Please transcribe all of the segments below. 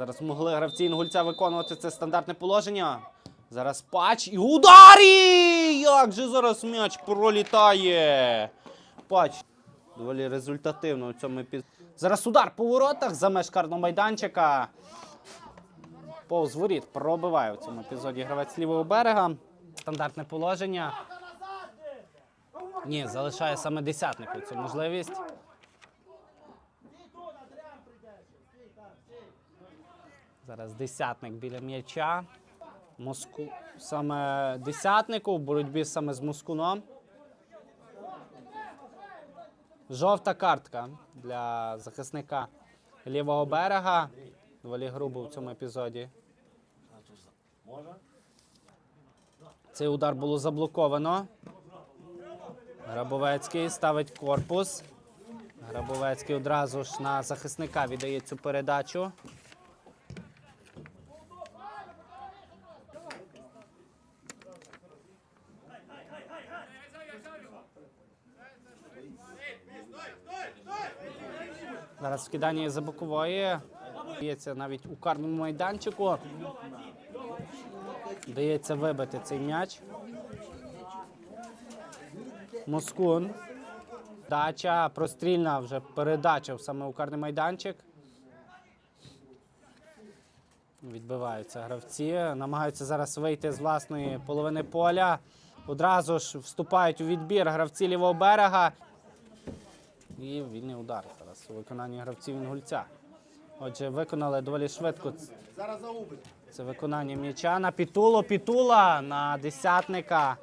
Зараз могли гравці інгульця виконувати це стандартне положення. Зараз пач і ударі! Як же зараз м'яч пролітає? Пач. Доволі результативно у цьому епізоді. Зараз удар по воротах за меж карного майданчика. Повз воріт пробиває в цьому епізоді гравець лівого берега. Стандартне положення. Ні, залишає саме десятнику цю можливість. Зараз десятник біля м'яча. Моску... Саме десятнику в боротьбі саме з Москуном. Жовта картка для захисника лівого берега. Доволі грубо в цьому епізоді. Цей удар було заблоковано. Грабовецький ставить корпус. Грабовецький одразу ж на захисника віддає цю передачу. Зараз скидання за бокової. Дається навіть у карному майданчику. Дається вибити цей м'яч. Москун. Дача, прострільна вже передача саме у карний майданчик. Відбиваються гравці. Намагаються зараз вийти з власної половини поля. Одразу ж вступають у відбір гравці лівого берега. І вільний удар зараз у виконанні гравців інгульця. Отже, виконали доволі швидко це виконання м'яча на Пітулу. Пітула на десятника.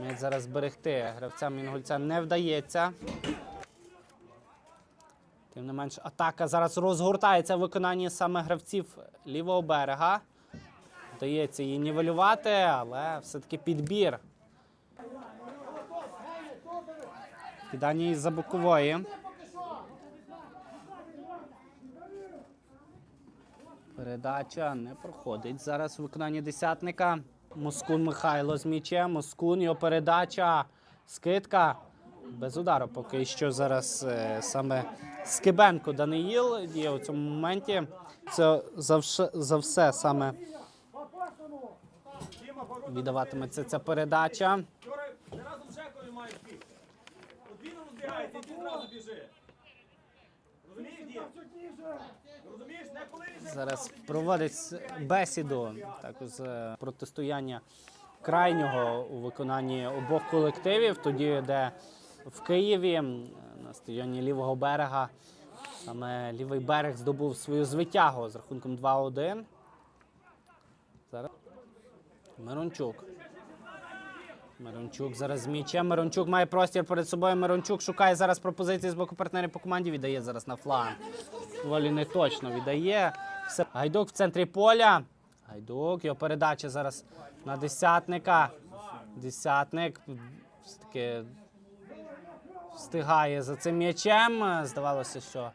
М'яч зараз зберегти гравцям інгульця не вдається. Тим не менш, атака зараз розгортається в виконанні саме гравців лівого берега. Вдається її нівелювати, але все-таки підбір. Кидання із-за бокової. Передача не проходить. Зараз виконання десятника. Москун Михайло з м'ячем. Москун, його передача. Скидка. Без удару поки що зараз е, саме Скибенко Даниїл діє у цьому моменті. Це за, вше- за все саме віддаватиметься ця передача. Він розбігається, зразу біжи. Розумієш, дід? Розумієш, не коли Зараз проводить бесіду так, з е, протистояння крайнього у виконанні обох колективів, тоді, де в Києві на стадіоні лівого берега саме лівий берег здобув свою звитягу з рахунком 2-1. Зараз Мирончук. Мирончук зараз з м'ячем. Мирончук має простір перед собою. Мирончук шукає зараз пропозиції з боку партнерів по команді. Віддає зараз на фланг. Доволі не точно віддає. Все. Гайдук в центрі поля. Гайдук, його передача зараз на десятника. Десятник все-таки встигає за цим м'ячем. Здавалося, що